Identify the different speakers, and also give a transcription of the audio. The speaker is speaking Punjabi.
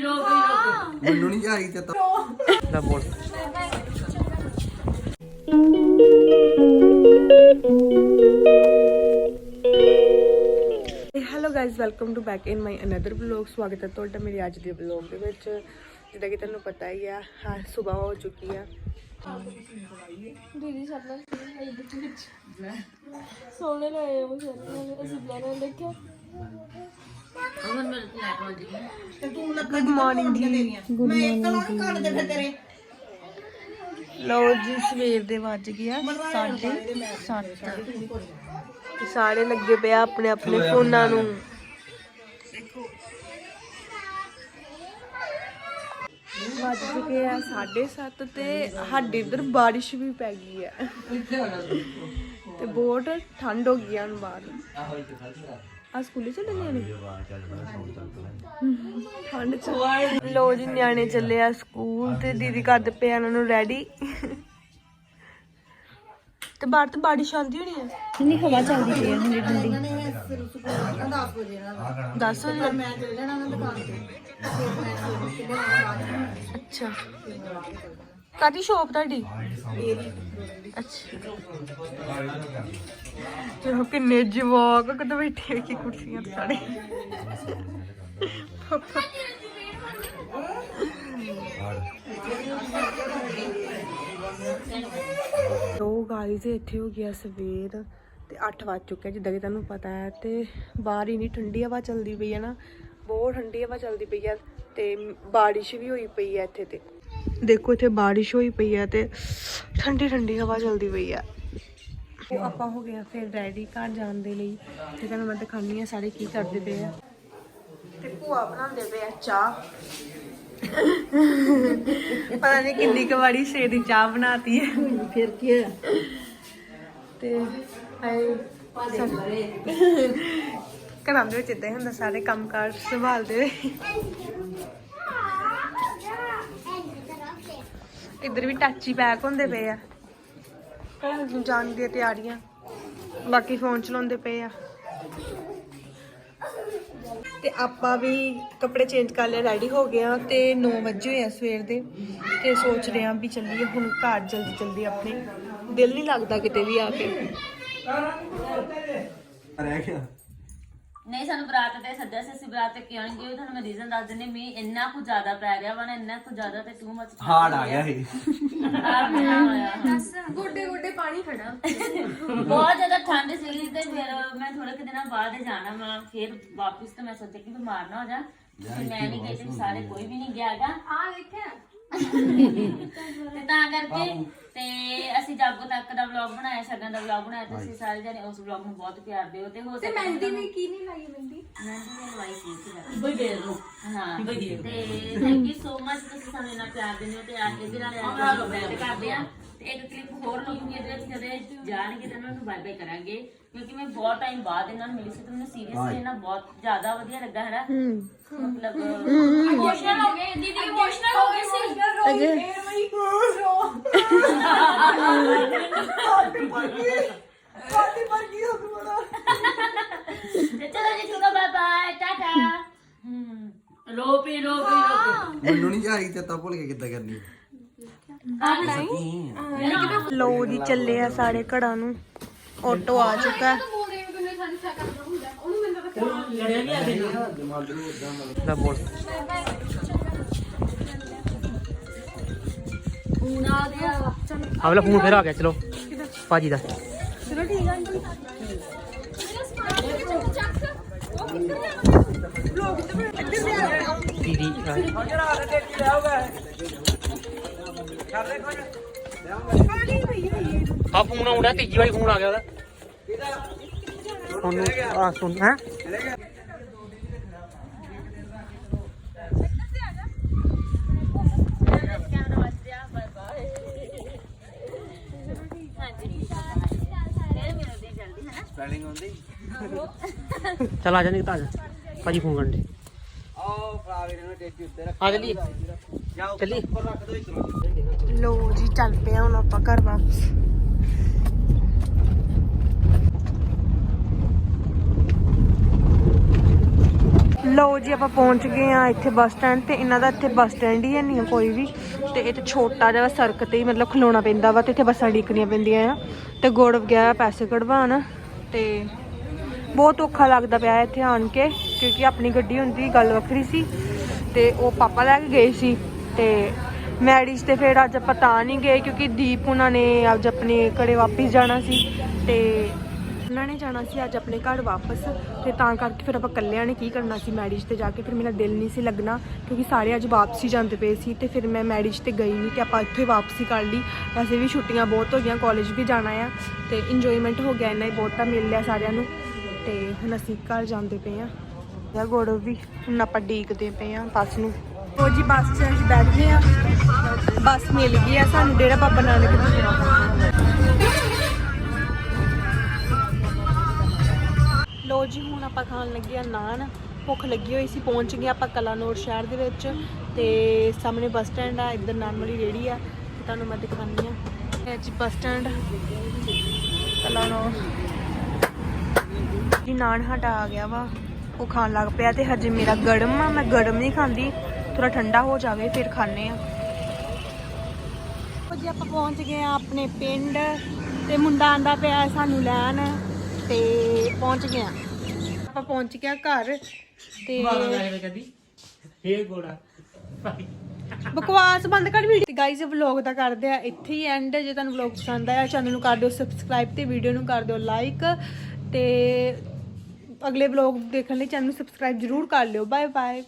Speaker 1: ਮੈਨੂੰ ਨਹੀਂ ਆਈ ਤੇ
Speaker 2: ਲੈ ਬੋਲ।
Speaker 3: Hello guys welcome to back in my another vlog ਸਵਾਗਤ ਹੈ ਤੁਹਾਡਾ ਮੇਰੇ ਅੱਜ ਦੇ ਵਲੌਗ ਦੇ ਵਿੱਚ ਜਿੱਦਾਂ ਕਿ ਤੁਹਾਨੂੰ ਪਤਾ ਹੀ ਆ ਹਾਂ ਸਵੇਰ ਹੋ ਚੁੱਕੀ ਆ।
Speaker 4: ਦੀਦੀ ਸਾਡਾ ਸੋਹਣੇ ਲਾਏ ਉਹ ਸਾਰੇ ਅਸੀਂ ਬਲੈਨਰ ਦੇਖਿਆ।
Speaker 3: ਗੁੱਡ ਮਾਰਨਿੰਗ ਜੀ। ਗੁੱਡ ਮਾਰਨਿੰਗ ਲਓ ਜੀ ਸਵੇਰ ਦੇ ਵੱਜ ਗਿਆ 7:30 ਤੇ ਸਾਰੇ ਲੱਗੇ ਪਿਆ ਆਪਣੇ ਆਪਣੇ ਫੋਨਾਂ ਨੂੰ। ਵੱਜ ਚੁੱਕੇ ਆ 7:30 ਤੇ ਸਾਡੇ ਇੱਧਰ ਬਾਰਿਸ਼ ਵੀ ਪੈ ਗਈ ਹੈ ਤੇ। ਬਹੁਤ ਠੰਡ ਹੋ ਗਈ ਆ ਹੁਣ ਬਾਹਰ। ਆ ਸਕੂਲੇ ਚੱਲਣੇ ਨੇ? ਠੰਡ ਚ ਲੋ ਜੀ ਨਿਆਣੇ ਚੱਲੇ ਆ ਸਕੂਲ ਤੇ ਦੀਦੀ ਕਰਦੇ ਪਏ ਇਹਨਾਂ ਨੂੰ ਰੈਡੀ ਤੇ ਬਾਹਰ ਤੇ ਬਾਰਿਸ਼ ਆਉਂਦੀ ਹੋਣੀ ਆ।
Speaker 4: ਕਿੰਨੀ ਹਵਾ ਚੱਲਦੀ ਪਈ ਹੈ ਠੰਡੀ? ਠੰਡੀ
Speaker 3: 10 ਵਜੇ ਮੈਂ ਚਲ ਜਾਣਾ ਦੁਕਾਨ ਤੇ। ਅੱਛਾ। ਕਾਦੀ ਸ਼ੋਪ ਤੁਹਾਡੀ? ਅੱਛਾ। ਚਲੋ ਕਿੰਨੇ ਜਵਾਕ ਕਦ ਬੈਠੇ ਹੋਏ ਕੁਰਸੀਆਂ ਤੇ ਸਾਰੇ ਦੋ ਗਾਈਜ਼ ਇੱਥੇ ਹੋ ਗਿਆ ਸਵੇਰ ਤੇ 8 ਵੱਜ ਚੁੱਕਿਆ ਜਿੱਦਾਂ ਕਿ ਤੁਹਾਨੂੰ ਪਤਾ ਹੈ ਤੇ ਬਾਹਰ ਹੀ ਨਹੀਂ ਠੰਡੀ ਹਵਾ ਚੱਲਦੀ ਪਈ ਹੈ ਨਾ, ਬਹੁਤ ਠੰਡੀ ਹਵਾ ਚੱਲਦੀ ਪਈ ਹੈ ਤੇ ਬਾਰਿਸ਼ ਵੀ ਹੋਈ ਪਈ ਹੈ ਇੱਥੇ ਤੇ। ਦੇਖੋ ਇੱਥੇ ਬਾਰਿਸ਼ ਹੋਈ ਪਈ ਹੈ ਤੇ ਠੰਡੀ ਠੰਡੀ ਹਵਾ ਚੱਲਦੀ ਪਈ ਹੈ। ਉਹ ਆਪਾਂ ਹੋ ਗਿਆ ਫਿਰ ਰੈਡੀ ਘਰ ਜਾਣ ਦੇ ਲਈ ਤੇ ਤੁਹਾਨੂੰ ਮੈਂ ਦਿਖਾਉਂਦੀ ਆ ਸਾਰੇ ਕੀ ਕਰਦੇ ਪਏ ਆ। ਤੇ ਭੂਆ ਬਣਾਉਂਦੇ ਪਏ ਆ ਚਾਹ। ਪਤਾ ਨਹੀਂ ਕਿੰਨੀ ਕੁ ਵਾਰੀ ਸਵੇਰ ਦੀ ਚਾਹ ਬਣਾਤੀ ਹੈ। ਫਿਰ ਕੀ ਹੋਇਆ? ਤੇ ਹਾਏ ਘਰਾਂ ਦੇ ਵਿੱਚ ਇਦਾਂ ਹੀ ਹੁੰਦਾ ਸਾਰੇ ਕੰਮਕਾਰ ਸੰਭਾਲਦੇ ਇੱਧਰ ਵੀ ਟੱਚੀ ਪੈਕ ਹੁੰਦੇ ਪਏ ਆ। ਜਾਣ ਦੀਆਂ ਤਿਆਰੀਆਂ। ਬਾਕੀ ਫੋਨ ਚਲਾਉਂਦੇ ਪਏ ਆ। ਤੇ ਆਪਾਂ ਵੀ ਕੱਪੜੇ ਚੇਂਜ ਕਰ ਲਏ ਰੈਡੀ ਹੋ ਗਏ ਆ ਤੇ 9 ਵਜੇ ਹੋਏ ਆ ਸਵੇਰ ਦੇ ਤੇ ਸੋਚ ਰਹੇ ਆ ਵੀ ਚੱਲੀਏ, ਹੁਣ ਘਰ ਜਲਦੀ ਜਲਦੀ ਆਪਣੇ। ਦਿਲ ਨਹੀਂ ਲੱਗਦਾ ਕਿਤੇ ਵੀ ਆ ਕੇ।
Speaker 1: ਰਹਿ ਗਿਆ।
Speaker 5: ਨਹੀਂ ਸਾਨੂੰ ਬਰਾਤ ਤੇ ਸੱਦਿਆ ਸੀ ਅਸੀਂ ਬਰਾਤ ਤੇ ਕਿਉਂ ਨਹੀਂ ਗਏ? ਤੁਹਾਨੂੰ ਮੈਂ ਰੀਜ਼ਨ ਦੱਸ ਦਿੰਦੀ ਮੀਂਹ ਇੰਨਾ ਕੁ ਜ਼ਿਆਦਾ ਪੈ ਗਿਆ ਵਾ ਨਾ ਇੰਨਾ ਕੁ ਜ਼ਿਆਦਾ ਤੇ ਤੂੰ ਮਚ
Speaker 1: ਹਾਰਡ ਆ ਗਿਆ ਸੀ
Speaker 4: ਗੋਡੇ ਗੋਡੇ ਪਾਣੀ ਖੜਾ।
Speaker 5: ਬਹੁਤ ਜ਼ਿਆਦਾ ਠੰਡ ਸੀਗੀ ਤੇ ਫਿਰ ਮੈਂ ਥੋੜੇ ਕਿ ਦਿਨਾਂ ਬਾਅਦ ਜਾਣਾ ਮੈਂ ਫਿਰ ਵਾਪਸ ਤੇ ਮੈਂ ਸੋਚਿਆ ਕਿ ਬਿਮਾਰ ਨਾ ਹੋ ਜਾ। ਮੈਂ ਨਹੀਂ ਗਈ ਤੇ ਸਾਰੇ ਕੋਈ ਵੀ ਨਹੀਂ ਗਿਆ ਹੈਗਾ।
Speaker 4: ਆ ਦੇਖਿਆ
Speaker 5: ਤੇ ਤਾਂ ਕਰਕੇ ਤੇ ਅਸੀਂ ਜਾਗੋ ਤੱਕ ਦਾ ਵਲੌਗ ਬਣਾਇਆ ਸ਼ਗਨ ਦਾ ਵਲੌਗ ਬਣਾਇਆ ਤੁਸੀਂ ਸਾਰੇ ਜਣੇ ਉਸ ਵਲੌਗ ਨੂੰ ਬਹੁਤ ਪਿਆਰ ਦਿਓ ਤੇ ਹੋ
Speaker 4: ਤੇ
Speaker 5: ਸਕੇ
Speaker 4: ਮਹਿੰਦੀ ਵੀ ਕੀ ਨਹੀਂ ਲਾਈ ਮਹਿੰਦੀ?
Speaker 5: ਮਹਿੰਦੀ ਦੀ ਲਵਾਈ ਸੀ ਸੀ ਬਈ ਹਾਂ ਤੇ ਥੈਂਕ ਯੂ ਸੋ ਮਚ ਤੁਸੀਂ ਸਾਨੂੰ ਇੰਨਾ ਪਿਆਰ ਦਿੰਦੇ ਹੋ ਤੇ ਆ ਇਹਦੇ ਨਾਲ ਆਪਾਂ ਬੈਠ ਕਰਦੇ ਆ। ਤੇ ਇੱਕ ਕਲਿੱਪ ਹੋਰ ਲਊਂਗੀ ਇਹਦੇ ਵਿੱਚ ਕਦੇ ਜਾਣਗੇ ਤਾਂ ਉਹਨਾਂ ਨੂੰ ਬਾਏ ਬਾਏ ਕਰਾਂਗੇ। ਕਿਉਂਕਿ ਮੈਂ ਬਹੁਤ ਟਾਈਮ ਬਾਅਦ ਇਹਨਾਂ ਨੂੰ ਮਿਲੀ ਸੀ ਤੇ ਮੈਨੂੰ ਸੀਰੀਅਸਲੀ ਇਹਨਾਂ ਬਹੁਤ ਜ਼ਿਆਦਾ ਵਧੀਆ ਲੱਗਾ ਹੈ। ਨਾ ਮਤਲਬ
Speaker 4: ਇਮੋਸ਼ਨਲ ਹੋ ਗਏ। ਦੀਦੀ ਇਮੋਸ਼ਨਲ ਹੋ ਗਏ ਸੀ।
Speaker 5: ਤੇ ਚਲੋ ਜੀ ਠੀਕ ਹੈ ਬਾਏ ਬਾਏ ਟਾਟਾ। ਰੋ ਪੀ ਰੋ ਪੀ ਰੋ
Speaker 1: ਮੈਨੂੰ ਨਹੀਂ ਆਈ ਤੇ ਤਾਂ ਭੁੱਲ ਕੇ ਕਿੱਦਾਂ ਕਰਨੀ
Speaker 3: ਲੋ ਜੀ ਚੱਲੇ ਆ ਸਾਰੇ ਘਰਾਂ ਨੂੰ। ਆਟੋ ਆ ਚੁੱਕਾ।
Speaker 2: ਲੈ ਬੋਲ। ਆ ਵਾਲਾ ਫੋਨ ਫੇਰ ਆ ਗਿਆ ਚਲੋ। ਭਾਜੀ ਦਾ।
Speaker 3: ਚਲੋ ਠੀਕ ਆ। ਆਂਟੀ
Speaker 2: ਦੀਦੀ ਆ ਫੋਨ ਆਉਂਦਾ ਤੀਜੀ ਵਾਰੀ ਫੋਨ ਆ ਗਿਆ ਉਹਦਾ। ਸੁਣ ਆ ਸੁਣ ਹੈ?
Speaker 1: ਸਪੈਲਿੰਗ ਹੁੰਦੀ
Speaker 2: ਚਲ ਆ ਜਾ ਨਹੀਂ ਤਾਂ ਆ ਜਾ। ਭਾਜੀ ਫੋਨ ਕਰਨ ਦੇ। ਆ ਜਲੀ
Speaker 1: ਜਾਓ
Speaker 3: ਲੋ ਜੀ, ਚੱਲ ਪਿਆ ਹੁਣ ਆਪਾਂ ਘਰ ਵਾਪਸ। ਲਓ ਜੀ, ਆਪਾਂ ਪਹੁੰਚ ਗਏ ਆ ਇੱਥੇ ਬੱਸ ਸਟੈਂਡ ਤੇ। ਇਹਨਾਂ ਦਾ ਇੱਥੇ ਬੱਸ ਸਟੈਂਡ ਹੀ ਨਹੀਂ ਕੋਈ ਵੀ। ਤੇ ਇੱਥੇ ਛੋਟਾ ਜਿਹਾ ਸੜਕ ਤੇ ਹੀ ਮਤਲਬ ਖਲੋਣਾ ਪੈਂਦਾ ਵਾ ਤੇ ਇੱਥੇ ਬੱਸਾਂ ਡੀਕਣੀਆਂ ਪੈਂਦੀਆਂ ਆ। ਤੇ ਗੁੜ ਵਗੈਰਾ ਪੈਸੇ ਕਢਵਾਉਣ। ਤੇ ਬਹੁਤ ਔਖਾ ਲੱਗਦਾ ਪਿਆ ਇੱਥੇ ਆਣ ਕੇ, ਕਿਉਂਕਿ ਆਪਣੀ ਗੱਡੀ ਹੁੰਦੀ ਗੱਲ ਵੱਖਰੀ ਸੀ ਤੇ ਉਹ ਪਾਪਾ ਲੈ ਕੇ ਗਏ ਸੀ ਤੇ ਮੈਰਿਜ ਤੇ ਫਿਰ ਅੱਜ ਆਪਾਂ ਤਾਂ ਨਹੀਂ ਗਏ ਕਿਉਂਕਿ ਦੀਪ ਉਹਨਾਂ ਨੇ ਅੱਜ ਆਪਣੇ ਘਰੇ ਵਾਪਸ ਜਾਣਾ ਸੀ ਤੇ ਉਹਨਾਂ ਨੇ ਜਾਣਾ ਸੀ ਅੱਜ ਆਪਣੇ ਘਰ ਵਾਪਸ ਤੇ ਤਾਂ ਕਰਕੇ ਫਿਰ ਆਪਾਂ ਇਕੱਲਿਆਂ ਨੇ ਕੀ ਕਰਨਾ ਸੀ ਮੈਰਿਜ ਤੇ ਜਾ ਕੇ, ਫਿਰ ਮੇਰਾ ਦਿਲ ਨਹੀਂ ਸੀ ਲੱਗਣਾ ਕਿਉਂਕਿ ਸਾਰੇ ਅੱਜ ਵਾਪਸੀ ਜਾਂਦੇ ਪਏ ਸੀ ਤੇ ਫਿਰ ਮੈਂ ਮੈਰਿਜ ਤੇ ਗਈ ਨਹੀਂ ਤੇ ਆਪਾਂ ਇੱਥੇ ਵਾਪਸੀ ਕਰ ਲਈ। ਵੈਸੇ ਵੀ ਛੁੱਟੀਆਂ ਬਹੁਤ ਹੋ ਗਈਆਂ ਕਾਲਜ ਵੀ ਜਾਣਾ ਆ ਤੇ ਇੰਜੋਇਮੈਂਟ ਹੋ ਗਿਆ, ਇੰਨਾ ਹੀ ਬਹੁਤਾ ਮਿਲ ਲਿਆ ਸਾਰਿਆਂ ਨੂੰ। ਤੇ ਹੁਣ ਅਸੀਂ ਘਰ ਜਾਂਦੇ ਪਏ ਆ ਯਾ ਗੋੜੋ ਵੀ, ਹੁਣ ਆਪਾਂ ਡੀਕਦੇ ਪਏ ਆ ਬੱਸ ਨੂੰ। ਉਹ ਜੀ, ਬੱਸ 'ਚ ਬੈਠ ਗਏ ਆ ਬੱਸ ਮਿਲ ਗਈ ਆ ਸਾਨੂੰ, ਡੇਰਾ ਬਾਬਾ ਨਾਨਕ ਦੀ। ਲੋ ਜੀ, ਹੁਣ ਆਪਾਂ ਖਾਣ ਲੱਗੇ ਆ ਨਾਨ। ਭੁੱਖ ਲੱਗੀ ਹੋਈ ਸੀ, ਪਹੁੰਚ ਗਏ ਆਪਾਂ ਕਲਾਨੌਰ ਸ਼ਹਿਰ ਦੇ ਵਿੱਚ। ਤੇ ਸਾਹਮਣੇ ਬੱਸ ਸਟੈਂਡ ਆ, ਇੱਧਰ ਨਾਨ ਵਾਲੀ ਰੇੜੀ ਆ। ਤੁਹਾਨੂੰ ਮੈਂ ਦਿਖਾਉਂਦੀ ਆ ਜੀ ਬੱਸ ਸਟੈਂਡ, ਕਲਾਨੌਰ। ਨਾਨ ਸਾਡਾ ਆ ਗਿਆ ਵਾ ਉਹ ਖਾਣ ਲੱਗ ਪਿਆ ਤੇ ਹਜੇ ਮੇਰਾ ਗਰਮ ਆ ਮੈਂ ਗਰਮ ਨਹੀਂ ਖਾਂਦੀ ਥੋੜਾ ਠੰਡਾ ਹੋ ਜਾਵੇ ਫਿਰ ਖਾਣੇ ਆ। ਜੀ ਆਪਾਂ ਪਹੁੰਚ ਗਏ ਆ ਆਪਣੇ ਪਿੰਡ ਤੇ ਮੁੰਡਾ ਆਂਦਾ ਪਿਆ ਸਾਨੂੰ ਲੈਣ ਤੇ ਪਹੁੰਚ ਗਏ ਆ। ਆਪਾਂ ਪਹੁੰਚ ਗਏ ਆ ਘਰ ਤੇ
Speaker 2: ਇਹ ਗੋੜਾ।
Speaker 3: ਬਕਵਾਸ ਬੰਦ ਕਰ ਵੀਡੀਓ। ਤੇ ਗਾਈਜ਼ ਵਲੌਗ ਦਾ ਕਰਦੇ ਆ ਇੱਥੇ ਹੀ ਐਂਡ ਜੇ ਤੁਹਾਨੂੰ ਵਲੌਗ ਪਸੰਦ ਆਇਆ ਚੈਨਲ ਨੂੰ ਕਰ ਦਿਓ ਸਬਸਕ੍ਰਾਈਬ ਤੇ ਵੀਡੀਓ ਨੂੰ ਕਰ ਦਿਓ ਲਾਈਕ ਤੇ ਅਗਲੇ ਵਲੌਗ ਦੇਖਣ ਲਈ ਚੈਨਲ ਨੂੰ ਸਬਸਕ੍ਰਾਈਬ ਜਰੂਰ ਕਰ ਲਿਓ। Bye bye